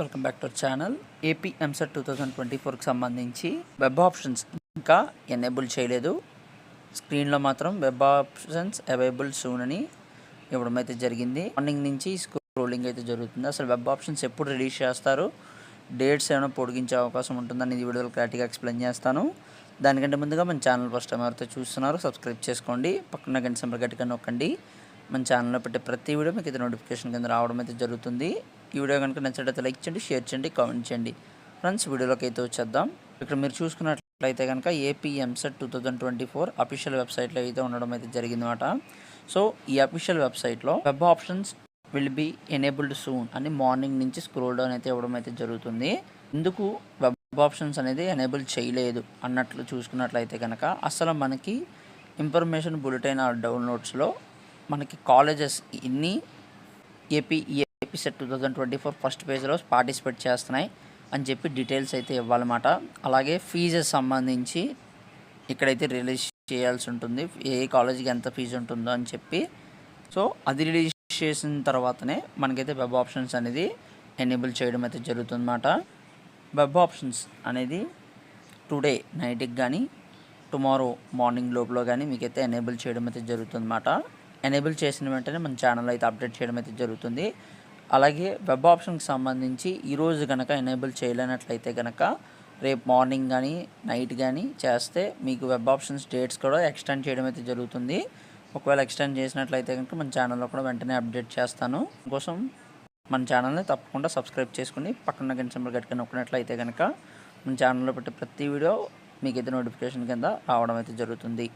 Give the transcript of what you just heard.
Welcome back to our channel AP EAMCET two thousand twenty ఫోర్కి సంబంధించి web options ఇంకా enable చేయలేదు. స్క్రీన్లో మాత్రం వెబ్ ఆప్షన్స్ అవైలబుల్ సూన్ అని ఇవ్వడం అయితే జరిగింది. మార్నింగ్ నుంచి స్క్రోలింగ్ అయితే జరుగుతుంది. అసలు వెబ్ ఆప్షన్స్ ఎప్పుడు రిలీజ్ చేస్తారు? డేట్స్ ఏమైనా పొడిగించే అవకాశం ఉంటుందని ఈ వీడియోలో క్లారిటీగా ఎక్స్ప్లెయిన్ చేస్తాను. దానికంటే ముందుగా మన ఛానల్ ఫస్ట్ టైం ఎవరైతే చూస్తున్నారో సబ్స్క్రైబ్ చేసుకోండి. పక్కన గంట గట్టి గట్టిగా నొక్కండి. మన ఛానల్లో పెట్టే ప్రతి వీడియో మీకు అయితే నోటిఫికేషన్ కింద రావడం అయితే జరుగుతుంది. ఈ వీడియో కనుక నచ్చినట్లయితే లైక్ చేయండి షేర్ చేయండి కామెంట్ చేయండి. ఫ్రెండ్స్ వీడియోలోకి అయితే వచ్చేద్దాం. ఇక్కడ మీరు చూసుకున్నట్లయితే కనుక AP EAMCET two thousand twenty four official వెబ్సైట్లో అయితే ఉండడం అయితే జరిగిందన్నమాట. సో ఈ అఫీషియల్ వెబ్సైట్లో web options will be enabled soon అని మార్నింగ్ నుంచి స్క్రోల్ డౌన్ అయితే ఇవ్వడం అయితే జరుగుతుంది. ఎందుకు వెబ్ ఆప్షన్స్ అనేది ఎనేబుల్ చేయలేదు అన్నట్లు చూసుకున్నట్లయితే కనుక అసలు మనకి ఇన్ఫర్మేషన్ బులెటిన్ ఆర్ డౌన్లోడ్స్లో మనకి కాలేజెస్ ఇన్ని AP AP two thousand twenty four first పేజ్లో పార్టిసిపేట్ చేస్తున్నాయి అని చెప్పి డీటెయిల్స్ అయితే ఇవ్వాలన్నమాట. అలాగే ఫీజెస్ సంబంధించి ఇక్కడైతే రిలీజ్ చేయాల్సి ఉంటుంది. ఏ కాలేజీకి ఎంత ఫీజు ఉంటుందో అని చెప్పి. సో అది రిలీజ్ చేసిన తర్వాతనే మనకైతే వెబ్ ఆప్షన్స్ అనేది ఎనేబుల్ చేయడం అయితే జరుగుతుందన్నమాట. వెబ్ ఆప్షన్స్ అనేది టుడే నైట్కి కానీ టుమారో మార్నింగ్ లోపల కానీ మీకైతే ఎనేబుల్ చేయడం అయితే జరుగుతుందన్నమాట. ఎనేబుల్ చేసిన వెంటనే మన ఛానల్ అయితే అప్డేట్ చేయడం అయితే జరుగుతుంది. అలాగే వెబ్ ఆప్షన్కి సంబంధించి ఈరోజు కనుక ఎనేబుల్ చేయలేనట్లయితే కనుక రేపు మార్నింగ్ కానీ నైట్ కానీ చేస్తే మీకు వెబ్ ఆప్షన్స్ డేట్స్ కూడా ఎక్స్టెండ్ చేయడం అయితే జరుగుతుంది. ఒకవేళ ఎక్స్టెండ్ చేసినట్లయితే కనుక మన ఛానల్లో కూడా వెంటనే అప్డేట్ చేస్తాను. కోసం మన ఛానల్ని తప్పకుండా సబ్స్క్రైబ్ చేసుకుని పక్కన గంట సింబల్ గట్టిగా నొక్కినట్లయితే కనుక మన ఛానల్లో పెట్టే ప్రతి వీడియో మీకైతే నోటిఫికేషన్ కింద రావడం అయితే జరుగుతుంది.